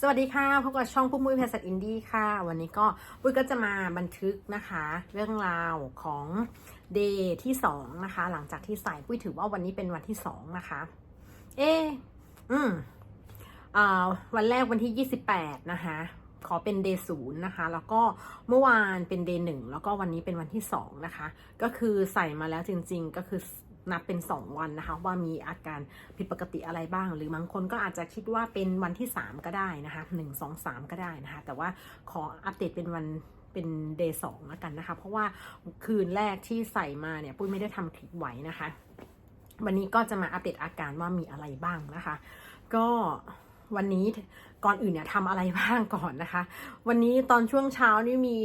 สวัสดีค่ะพบกับช่องปุ้มมุ้ยเพชรสัตว์อินดี้ค่ะ วันนี้ก็ปุ้ยก็จะมาบันทึกนะคะ เรื่องราวของเดย์ที่สองนะคะ หลังจากที่ใส่ปุ้ยถือว่าวันนี้เป็นวันที่สองนะคะ เอะอืมอ่าวันแรกวันที่28นะคะ ขอเป็นเดย์ศูนย์นะคะ แล้วก็เมื่อวานเป็นเดย์หนึ่งแล้วก็วันนี้เป็นวันที่สองนะคะ ก็คือใส่มาแล้วจริง ๆ ก็คือ นับเป็น 2 วันนะคะ ว่ามีอาการผิดปกติอะไรบ้าง หรือบางคนก็อาจจะคิดว่าเป็นวันที่ 3 ก็ได้นะคะ1 2 3 ก็ได้นะคะ แต่ว่าขออัปเดตเป็นวันเป็นเดย์สองแล้วกันนะคะ เพราะว่าคืนแรกที่ใส่มาเนี่ย ปุ้ยไม่ได้ทำคลิปไว้นะคะ วันนี้ก็จะมาอัปเดตอาการว่ามีอะไรบ้างนะคะ ก็ วันนี้ก่อนอื่นเนี่ยทำอะไรบ้างก่อนนะคะ วันนี้ตอนช่วงเช้านี่มี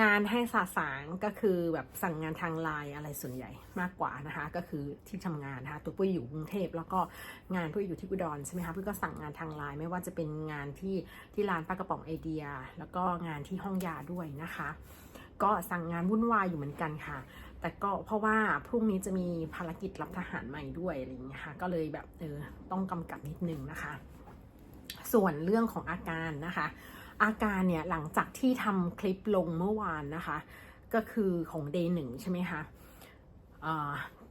งานให้สาสางก็คือแบบสั่งงานทางไลน์อะไรส่วนใหญ่มากกว่านะคะ ก็คือที่ทำงานนะคะตัวปุ้ยอยู่กรุงเทพแล้วก็งานปุ้ยอยู่ที่อุดรใช่ไหมคะปุ้ยก็สั่งงานทางไลน์ไม่ว่าจะเป็นงานที่ที่ร้านปลากระป๋องไอเดีย แล้วก็งานที่ห้องยาด้วยนะคะ ก็สั่งงานวุ่นวายอยู่เหมือนกันค่ะแต่ก็เพราะว่าพรุ่งนี้จะมีภารกิจรับทหารใหม่ด้วยอะไรอย่างเงี้ยค่ะ ก็เลยแบบเออต้องกำกับนิดนึงนะคะ ส่วนเรื่องของอาการนะคะ อาการเนี่ยหลังจากที่ทำคลิปลงเมื่อวานนะคะ ก็คือของ day หนึ่งใช่ไหมคะ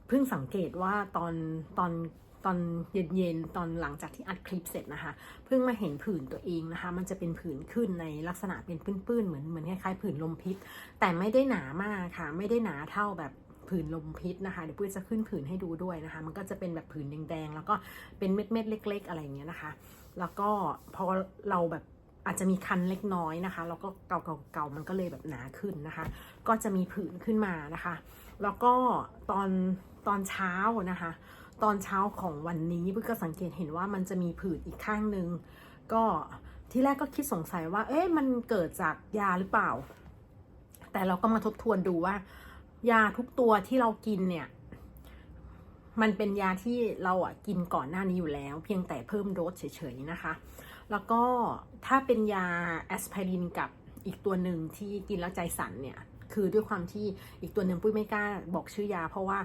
เพิ่งสังเกตว่าตอนตอนตอนเย็นๆ ตอนหลังจากที่อัดคลิปเสร็จนะคะ เพิ่งมาเห็นผื่นตัวเองนะคะ มันจะเป็นผื่นขึ้นในลักษณะเป็นปื้นๆ เหมือนเหมือนคล้ายๆผื่นลมพิษ แต่ไม่ได้หนามากค่ะ ไม่ได้หนาเท่าแบบผื่นลมพิษนะคะ เดี๋ยวปุ้ยจะขึ้นผื่นให้ดูด้วยนะคะ มันก็จะเป็นแบบผื่นแดงๆ แล้วก็เป็นเม็ดๆ เล็ก ๆ อะไรอย่างเงี้ยนะคะ แล้วก็พอเราแบบอาจจะมีคันเล็กน้อยนะคะ แล้วก็เก่าๆเก่ามันก็เลยแบบหนาขึ้นนะคะ ก็จะมีผื่นขึ้นมานะคะ แล้วก็ตอนตอนเช้านะคะ ตอนเช้าของวันนี้เพิ่งก็สังเกตเห็นว่ามันจะมีผื่นอีกข้างหนึ่งก็ที่แรกก็คิดสงสัยว่า เอ๊ะมันเกิดจากยาหรือเปล่า แต่เราก็มาทบทวนดูว่า ยาทุกตัวที่เรากินเนี่ย มันเป็นยาที่เราอะกินก่อนหน้านี้อยู่แล้ว เพียงแต่เพิ่มโดสเฉยๆนะคะ แล้วก็ถ้าเป็นยาแอสไพรินกับอีกตัวหนึ่งที่กินแล้วใจสั่นเนี่ยคือด้วยความที่อีกตัวหนึ่งปุ้ยไม่กล้าบอกชื่อยา เพราะว่า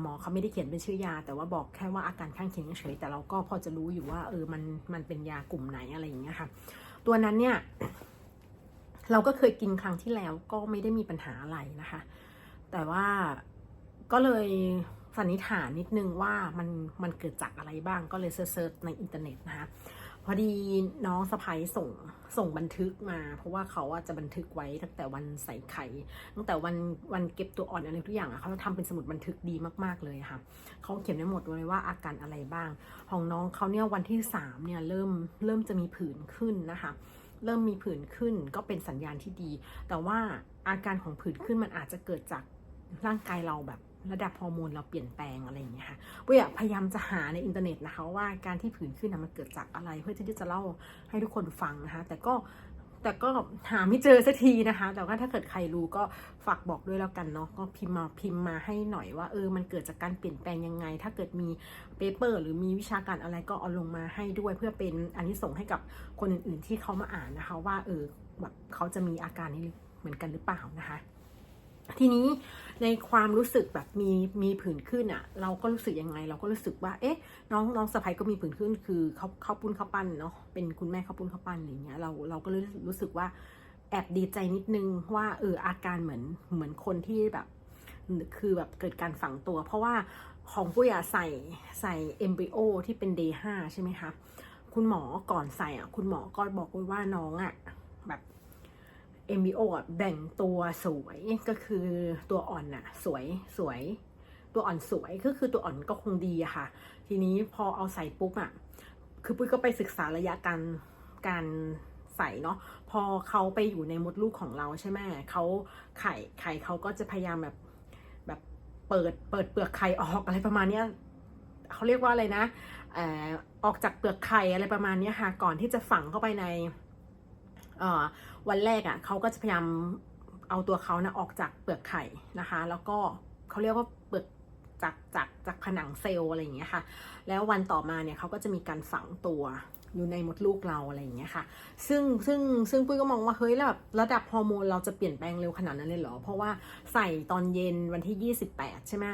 หมอเขาไม่ได้เขียนเป็นชื่อยา แต่ว่าบอกแค่ว่าอาการข้างเคียงเฉยแต่เราก็พอจะรู้อยู่ว่าเออมันมันเป็นยากลุ่มไหนอะไรอย่างเงี้ยค่ะ ตัวนั้นเนี่ย เราก็เคยกินครั้งที่แล้วก็ไม่ได้มีปัญหาอะไรนะคะ แต่ว่าก็เลย สันนิษฐานนิดนึงว่ามันมันเกิดจากอะไรบ้างก็เลยเซิร์ชในอินเทอร์เน็ตนะคะพอดีน้องสะพ้ยส่งส่งบันทึกมา เพราะว่าเขาอะจะบันทึกไว้ตั้งแต่วันใส่ไข่ตั้งแต่วันวันเก็บตัวอ่อนอะไรทุกอย่างอะเขาจะทำเป็นสมุดบันทึกดีมากๆเลยค่ะเขาเขียนไว้หมดเลยว่าอาการอะไรบ้าง ของน้องเขาเนี่ยวันที่สามเนี่ยเริ่มเริ่มจะมีผื่นขึ้นนะคะเริ่มมีผื่นขึ้นก็เป็นสัญญาณที่ดี แต่ว่าอาการของผื่นขึ้นมันอาจจะเกิดจากร่างกายเราแบบ ระดับฮอร์โมนเราเปลี่ยนแปลงอะไรอย่างเงี้ยค่ะปุ้ยอพยายามจะหาในอินเทอร์เน็ตนะคะว่าการที่ผื่นขึ้นนะมันเกิดจากอะไร เพื่อที่จะเล่าให้ทุกคนฟังนะคะ แต่ก็แต่ก็หาไม่เจอสักทีนะคะ แต่ว่าถ้าเกิดใครรู้ก็ฝากบอกด้วยแล้วกันเนาะ ก็พิมพ์มาพิมพ์มาให้หน่อยว่าเออ มันเกิดจากการเปลี่ยนแปลงยังไง ถ้าเกิดมีเปเปอร์ หรือมีวิชาการอะไรก็เอาลงมาให้ด้วย เพื่อเป็นอันนี้ส่งให้กับคนอื่นๆที่เขามาอ่านนะคะ ว่าเออแบบเขาจะมีอาการนี้เหมือนกันหรือเปล่านะคะ ทีนี้ในความรู้สึกแบบมีมีผื่นขึ้นอะ่ะ เราก็รู้สึกยังไง เราก็รู้สึกว่า เอ๊ะ น้องน้องสะพ้ยก็มีผื่นขึ้น คือเขาเขาปุ้นเขาปั้นเนาะเป็นคุณแม่เขาปุ้นเขาปั้นอะไรเงี้ยเราเราก็เลยรู้สึกว่าแอบดีใจนิดนึงว่าเอออาการเหมือนเหมือนคนที่แบบ คือแบบเกิดการฝังตัว เพราะว่าของปุ้ยอะใส่ใส่เอมบริโอที่เป็น day ห้าใช่ไหมคะ คุณหมอก่อนใส่อะ คุณหมอก็บอกไว้ว่าน้องอะแบบ MBO อะแบ่งตัวสวยก็คือตัวอ่อนน่ะสวยสวย ตัวอ่อนสวยก็คือตัวอ่อนก็คงดีอะค่ะ ทีนี้พอเอาใส่ปุ๊บอะคือปุ้ยก็ไปศึกษาระยะการการใส่เนาะพอเขาไปอยู่ในมดลูกของเราใช่ไหมเขาไข่ไข่เขาก็จะพยายามแบบแบบเปิดเปิดเปลือกไข่ออกอะไรประมาณเนี้ยเขาเรียกว่าอะไรนะเออออกจากเปลือกไข่อะไรประมาณนี้ค่ะก่อนที่จะฝังเข้าไปใน วันแรกอะ่ะเขาก็จะพยายามเอาตัวเขานะออกจากเปลือกไข่นะคะ แล้วก็เขาเรียกว่าเปลือกจากจากจากผนังเซลล์อะไรอย่างเงี้ยค่ะ แล้ววันต่อมาเนี่ยเขาก็จะมีการฝังตัวอยู่ในมดลูกเราอะไรอย่างเงี้ยค่ะ ซึ่งซึ่งซึ่งปุ้ยก็มองว่าเฮ้ยแล้วแบบระดับฮอร์โมนเราจะเปลี่ยนแปลงเร็วขนาดนั้นเลยเหรอ เพราะว่าใส่ตอนเย็นวันที่ 28 ใช่ไหม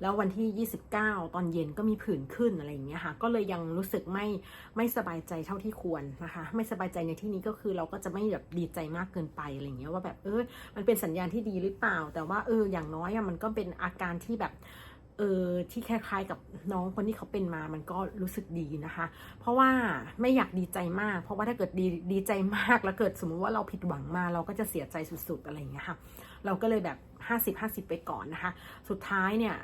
แล้ววันที่ 29 ตอนเย็นก็มีผื่นขึ้นอะไรอย่างเงี้ยค่ะ ก็เลยยังรู้สึกไม่ไม่สบายใจเท่าที่ควรนะคะ ไม่สบายใจในที่นี้ก็คือเราก็จะไม่แบบดีใจมากเกินไปอะไรอย่างเงี้ยว่าแบบเออมันเป็นสัญญาณที่ดีหรือเปล่า แต่ว่าเอออย่างน้อยอะมันก็เป็นอาการที่แบบเออที่คล้ายๆกับน้องคนที่เขาเป็นมา มันก็รู้สึกดีนะคะ เพราะว่าไม่อยากดีใจมาก เพราะว่าถ้าเกิดดีดีใจมากแล้วเกิดสมมุติว่าเราผิดหวังมาเราก็จะเสียใจสุดๆอะไรอย่างเงี้ยค่ะ เราก็เลยแบบ 50-50 ไปก่อนนะคะ สุดท้ายเนี่ย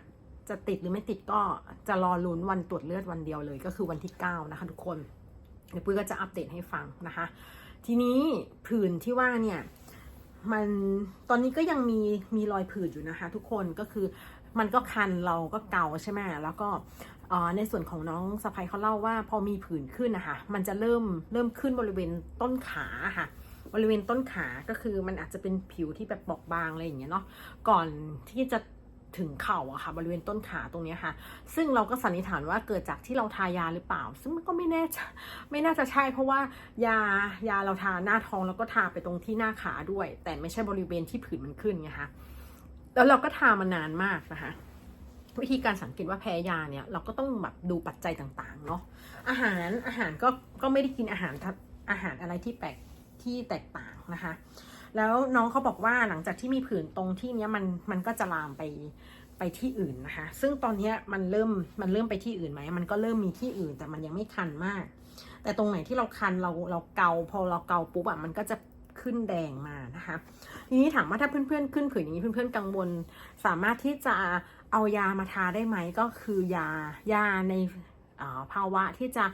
จะติดหรือไม่ติดก็จะรอลุ้นวันตรวจเลือดวันเดียวเลย ก็คือวันที่ 9 นะคะทุกคนเดี๋ยวปุ้ยก็จะอัปเดตให้ฟังนะคะ ทีนี้ผื่นที่ว่าเนี่ยมันตอนนี้ก็ยังมีมีรอยผื่นอยู่นะคะ ทุกคนก็คือมันก็คันเราก็เกาใช่ไหมแล้วก็ในส่วนของน้องสะพายเขาเล่าว่าพอมีผื่นขึ้นนะคะมันจะเริ่มเริ่มขึ้นบริเวณต้นขาค่ะ บริเวณต้นขาก็คือมันอาจจะเป็นผิวที่แบบบอบบางอะไรอย่างเงี้ยเนาะก่อนที่จะ ถึงเข่าอะค่ะบริเวณต้นขาตรงนี้ค่ะ ซึ่งเราก็สันนิษฐานว่าเกิดจากที่เราทายาหรือเปล่า ซึ่งมันก็ไม่แน่ไม่น่าจะใช่ เพราะว่ายายาเราทาหน้าท้องแล้วก็ทาไปตรงที่หน้าขาด้วย แต่ไม่ใช่บริเวณที่ผื่นมันขึ้นไงคะแล้วเราก็ทามานานมากนะคะวิธีการสังเกตว่าแพ้ยาเนี่ยเราก็ต้องแบบดูปัจจัยต่างๆเนาะอาหารอาหารก็ก็ไม่ได้กินอาหารอาหารอะไรที่แปลกที่แตกต่างนะคะ แล้วน้องเขาบอกว่าหลังจากที่มีผื่นตรงที่เนี้ยมันมันก็จะลามไปไปที่อื่นนะคะ ซึ่งตอนเนี้ยมันเริ่มมันเริ่มไปที่อื่นไหม มันก็เริ่มมีที่อื่นแต่มันยังไม่คันมาก แต่ตรงไหนที่เราคันเราเราเกาพอเราเกาปุ๊บอะมันก็จะขึ้นแดงมานะคะ ทีนี้ถามว่าถ้าเพื่อนๆขึ้นผื่นอย่างนี้เพื่อนๆกังวล สามารถที่จะเอายามาทาได้ไหมก็คือยายาในภาวะที่จะ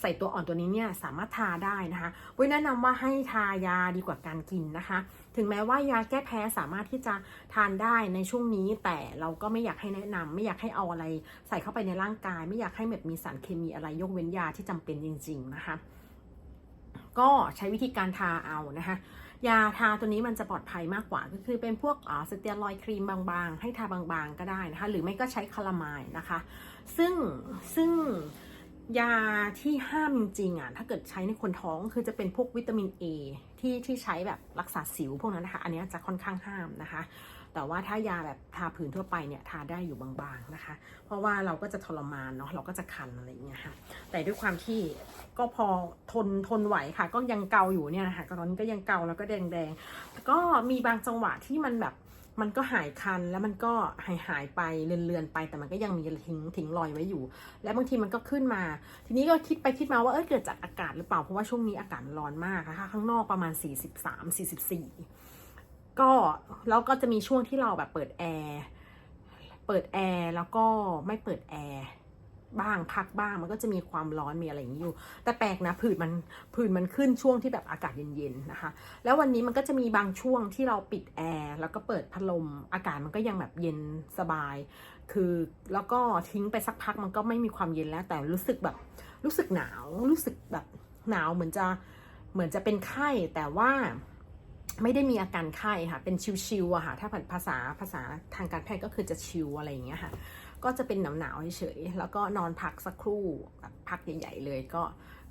ใส่ตัวอ่อนตัวนี้เนี่ยสามารถทาได้นะคะวิแนะนำว่าให้ทายาดีกว่าการกินนะคะ ถึงแม้ว่ายาแก้แพ้สามารถที่จะทานได้ในช่วงนี้ แต่เราก็ไม่อยากให้แนะนำไม่อยากให้เอาอะไรใส่เข้าไปในร่างกาย ไม่อยากให้แบบมีสารเคมีอะไรยกเว้นยาที่จำเป็นจริง ๆนะคะ ก็ใช้วิธีการทาเอานะคะยาทาตัวนี้มันจะปลอดภัยมากกว่า ก็คือเป็นพวกสเตียรอยครีมบางๆ ให้ทาบางๆก็ได้นะคะ หรือไม่ก็ใช้คาลามายนะคะ ซึ่งซึ่ง ยาที่ห้ามจริงๆอะถ้าเกิดใช้ในคนท้องคือจะเป็นพวกวิตามิน A ที่ที่ใช้แบบรักษาสิวพวกนั้นนะคะ อันนี้จะค่อนข้างห้ามนะคะ แต่ว่าถ้ายาแบบทาผื่นทั่วไปเนี่ยทาได้อยู่บางๆนะคะ เพราะว่าเราก็จะทรมานเนาะเราก็จะคันอะไรอย่างเงี้ยค่ะ แต่ด้วยความที่ก็พอทนทนไหวค่ะ ก็ยังเกาอยู่เนี่ยนะคะตอนนี้ก็ยังเกาแล้วก็แดงๆก็มีบางจังหวะที่มันแบบ มันก็หายคันแล้วมันก็หายหายไปเลือนๆไป แต่มันก็ยังมีทิ้งทิ้งรอยไว้อยู่ และบางทีมันก็ขึ้นมา ทีนี้ก็คิดไปคิดมาว่าเออเกิดจากอากาศหรือเปล่าเพราะว่าช่วงนี้อากาศร้อนมากนะคะข้างนอกประมาณ 43 44 ก็แล้วก็จะมีช่วงที่เราแบบเปิดแอร์เปิดแอร์แล้วก็ไม่เปิดแอร์ บ้างพักบ้าง มันก็จะมีความร้อนมีอะไรอย่างนี้อยู่ แต่แปลกนะผื่นมันผื่นมันขึ้นช่วงที่แบบอากาศเย็นๆนะคะ แล้ววันนี้มันก็จะมีบางช่วงที่เราปิดแอร์แล้วก็เปิดพัดลมอากาศมันก็ยังแบบเย็นสบาย คือแล้วก็ทิ้งไปสักพักมันก็ไม่มีความเย็นแล้ว แต่รู้สึกแบบรู้สึกหนาวรู้สึกแบบหนาวเหมือนจะเหมือนจะเป็นไข้แต่ว่าไม่ได้มีอาการไข้ค่ะ เป็นชิวๆอะค่ะ ถ้าภาษาภาษาทางการแพทย์ก็คือจะชิวอะไรอย่างเงี้ยค่ะ ก็จะเป็นหนาวๆเฉยๆแล้วก็นอนพักสักครู่แบบพักใหญ่ ๆ เลยก็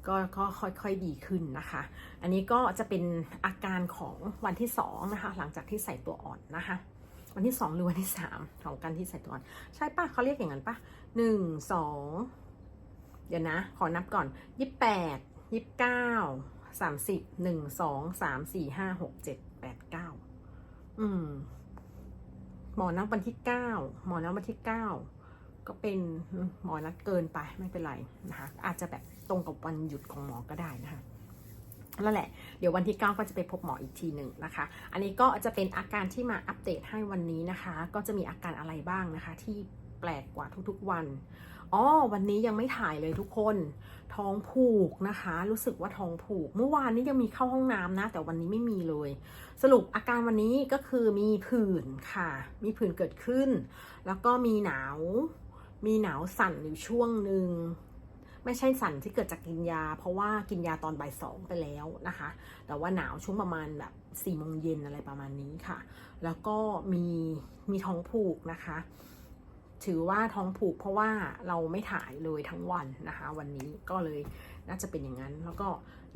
ก็ก็ค่อยๆดีขึ้นนะคะ อันนี้ก็จะเป็นอาการของวันที่สองนะคะ หลังจากที่ใส่ตัวอ่อนนะคะ วันที่สองหรือวันที่สามของการที่ใส่ตัวอ่อน ใช่ปะเขาเรียกอย่างนั้นปะหนึ่งสองเดี๋ยวนะ ขอนับก่อนยี่แปดยี่เก้าสามสิบหนึ่งสองสามสี่ห้าหกเจ็ดแปดเก้าอืมหมอนัดวันที่เก้าหมอนัดวันที่เก้า ก็เป็นหมอนัดเกินไปไม่เป็นไรนะคะอาจจะแบบตรงกับวันหยุดของหมอก็ได้นะคะนั่นแหละ เดี๋ยววันที่ 9 ก็จะไปพบหมออีกทีหนึ่งนะคะ อันนี้ก็จะเป็นอาการที่มาอัปเดตให้วันนี้นะคะ ก็จะมีอาการอะไรบ้างนะคะ ที่แปลกกว่าทุกๆวันอ๋อวันนี้ยังไม่ถ่ายเลยทุกคน ท้องผูกนะคะ รู้สึกว่าท้องผูก เมื่อวานนี้ยังมีเข้าห้องน้ำนะ แต่วันนี้ไม่มีเลย สรุปอาการวันนี้ก็คือมีผื่นค่ะ มีผื่นเกิดขึ้น แล้วก็มีหนาว มีหนาวสั่นอยู่ช่วงหนึ่งไม่ใช่สั่นที่เกิดจากกินยา เพราะว่ากินยาตอนบ่ายสองไปแล้วนะคะ แต่ว่าหนาวช่วงประมาณแบบสี่โมงเย็นอะไรประมาณนี้ค่ะ แล้วก็มีมีท้องผูกนะคะ ถือว่าท้องผูกเพราะว่าเราไม่ถ่ายเลยทั้งวันนะคะ วันนี้ก็เลยน่าจะเป็นอย่างนั้น แล้วก็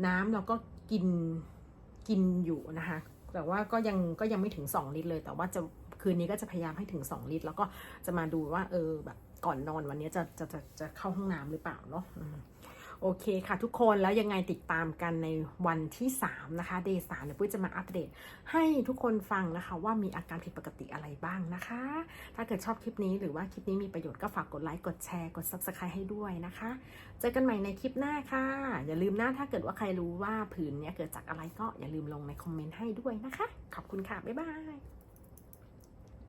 น้ำเราก็กินกินอยู่นะคะ แต่ว่าก็ยังก็ยังไม่ถึง 2 ลิตรเลย แต่ว่าจะคืนนี้ก็จะพยายามให้ถึง 2 ลิตร แล้วก็จะมาดูว่าเออแบบ ก่อนนอนวันนี้จะจะจะจะเข้าห้องน้ำหรือเปล่าเนาะโอเคค่ะทุกคนแล้วยังไงติดตามกันในวันที่ 3 นะคะ เดย์สามเดี๋ยวปุ้ยจะมาอัปเดตให้ทุกคนฟังนะคะ ว่ามีอาการผิดปกติอะไรบ้างนะคะ ถ้าเกิดชอบคลิปนี้หรือว่าคลิปนี้มีประโยชน์ก็ฝากกดไลค์กดแชร์กด subscribe ให้ด้วยนะคะ เจอกันใหม่ในคลิปหน้าค่ะ อย่าลืมนะถ้าเกิดว่าใครรู้ว่าผืนเนี้ยเกิดจากอะไรก็อย่าลืมลงในคอมเมนต์ให้ด้วยนะคะ ขอบคุณค่ะ บ๊ายบาย